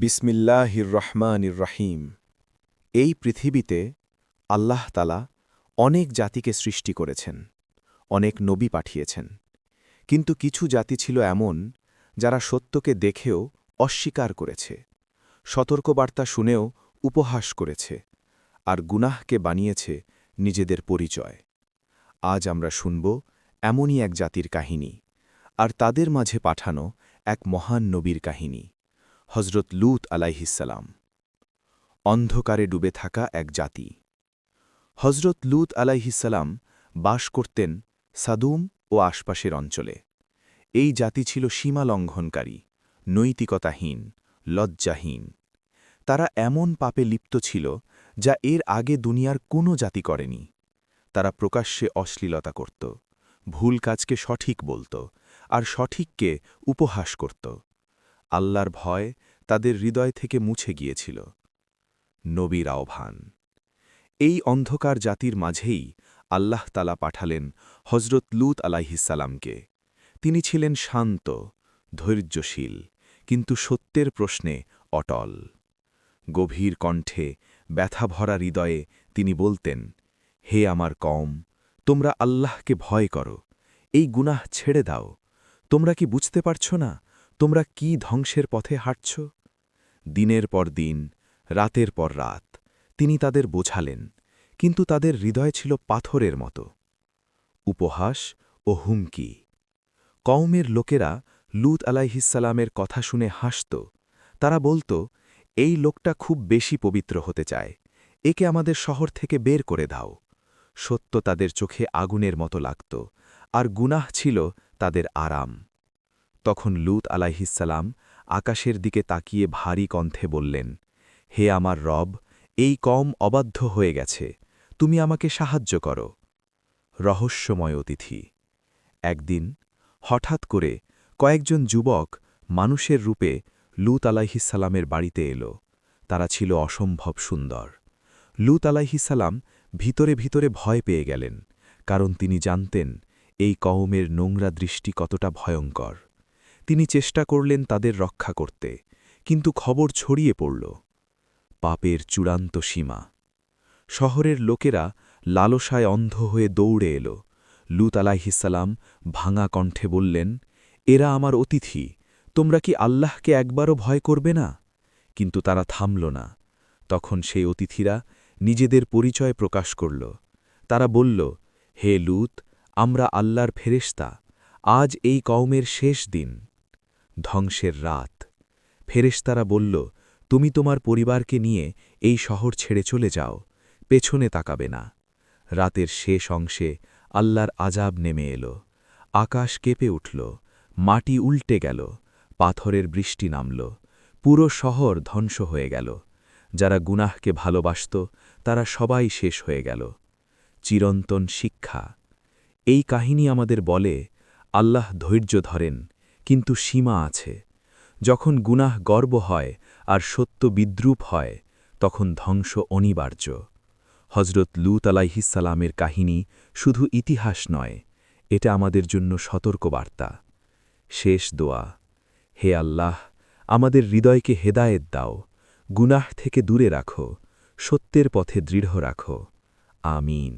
বিসমিল্লাহির রহমানির রহিম এই পৃথিবীতে আল্লাহ তালা অনেক জাতিকে সৃষ্টি করেছেন, অনেক নবী পাঠিয়েছেন। কিন্তু কিছু জাতি ছিল এমন যারা সত্যকে দেখেও অস্বীকার করেছে, সতর্কবার্তা শুনেও উপহাস করেছে আর গুনাহকে বানিয়েছে নিজেদের পরিচয়। আজ আমরা শুনব এমনই এক জাতির কাহিনী আর তাদের মাঝে পাঠানো এক মহান নবীর কাহিনী। হজরত লুত আলাইহিসালাম অন্ধকারে ডুবে থাকা এক জাতি। হজরত লুত আলাইহিসালাম বাস করতেন সাদুম ও আশপাশের অঞ্চলে। এই জাতি ছিল সীমা লঙ্ঘনকারী নৈতিকতাহীন, লজ্জাহীন। তারা এমন পাপে লিপ্ত ছিল যা এর আগে দুনিয়ার কোনো জাতি করেনি। তারা প্রকাশ্যে অশ্লীলতা করত, ভুল কাজকে সঠিক বলত, আর সঠিককে উপহাস করত। আল্লাহর ভয় তাদের হৃদয় থেকে মুছে গিয়েছিল। নবীর আহ্বান। এই অন্ধকার জাতির মাঝেই আল্লাহ তালা পাঠালেন হজরত লুত আলাইহিসালামকে তিনি ছিলেন শান্ত, ধৈর্যশীল, কিন্তু সত্যের প্রশ্নে অটল। গভীর কণ্ঠে ব্যথাভরা হৃদয়ে তিনি বলতেন, হে আমার কম তোমরা আল্লাহকে ভয় করো, এই গুনাহ ছেড়ে দাও। তোমরা কি বুঝতে পারছ না তোমরা কি ধ্বংসের পথে হাঁটছ? দিনের পর দিন, রাতের পর রাত, তিনি তাদের বোঝালেন, কিন্তু তাদের হৃদয় ছিল পাথরের মতো। উপহাস ও হুমকি। কওমের লোকেরা লুত আলাইহিসালামের কথা শুনে হাসত। তারা বলত, এই লোকটা খুব বেশি পবিত্র হতে চায়। একে আমাদের শহর থেকে বের করে দাও। সত্য তাদের চোখে আগুনের মতো লাগত, আর গুনাহ ছিল তাদের আরাম। তখন লুত আলাইহিসালাম আকাশের দিকে তাকিয়ে ভারী কণ্ঠে বললেন, হে আমার রব, এই কম অবাধ্য হয়ে গেছে। তুমি আমাকে সাহায্য করো। রহস্যময় অতিথি। একদিন হঠাৎ করে কয়েকজন যুবক মানুষের রূপে লুত আলাইহিসালামের বাড়িতে এলো। তারা ছিল অসম্ভব সুন্দর। লুত আলাইহিসালাম ভিতরে ভিতরে ভয় পেয়ে গেলেন, কারণ তিনি জানতেন এই কওমের নোংরা দৃষ্টি কতটা ভয়ঙ্কর। তিনি চেষ্টা করলেন তাদের রক্ষা করতে, কিন্তু খবর ছড়িয়ে পড়ল। পাপের চূড়ান্ত সীমা। শহরের লোকেরা লালসায় অন্ধ হয়ে দৌড়ে এলো। লুত আলাহিসাল্লাম ভাঙা কণ্ঠে বললেন, এরা আমার অতিথি, তোমরা কি আল্লাহকে একবারও ভয় করবে না? কিন্তু তারা থামল না। তখন সেই অতিথিরা নিজেদের পরিচয় প্রকাশ করল। তারা বলল, হে লুত, আমরা আল্লাহর ফেরেস্তা আজ এই কওমের শেষ দিন। ধ্বংসের রাত। ফেরেশতারা বলল, তুমি তোমার পরিবারকে নিয়ে এই শহর ছেড়ে চলে যাও, পেছনে তাকাবে না। রাতের শেষ অংশে আল্লাহর আজাব নেমে এল। আকাশ কেঁপে উঠল, মাটি উল্টে গেল, পাথরের বৃষ্টি নামল, পুরো শহর ধ্বংস হয়ে গেল। যারা গুনাহকে ভালোবাসত, তারা সবাই শেষ হয়ে গেল। চিরন্তন শিক্ষা। এই কাহিনী আমাদের বলে, আল্লাহ ধৈর্য ধরেন কিন্তু সীমা আছে। যখন গুনাহ গর্ব হয় আর সত্য বিদ্রুপ হয়, তখন ধ্বংস অনিবার্য। হজরত লুত আলাইহিসালামের কাহিনী শুধু ইতিহাস নয়, এটা আমাদের জন্য সতর্কবার্তা। শেষ দোয়া। হে আল্লাহ, আমাদের হৃদয়কে হেদায়েত দাও, গুনাহ থেকে দূরে রাখো, সত্যের পথে দৃঢ় রাখো। আমিন।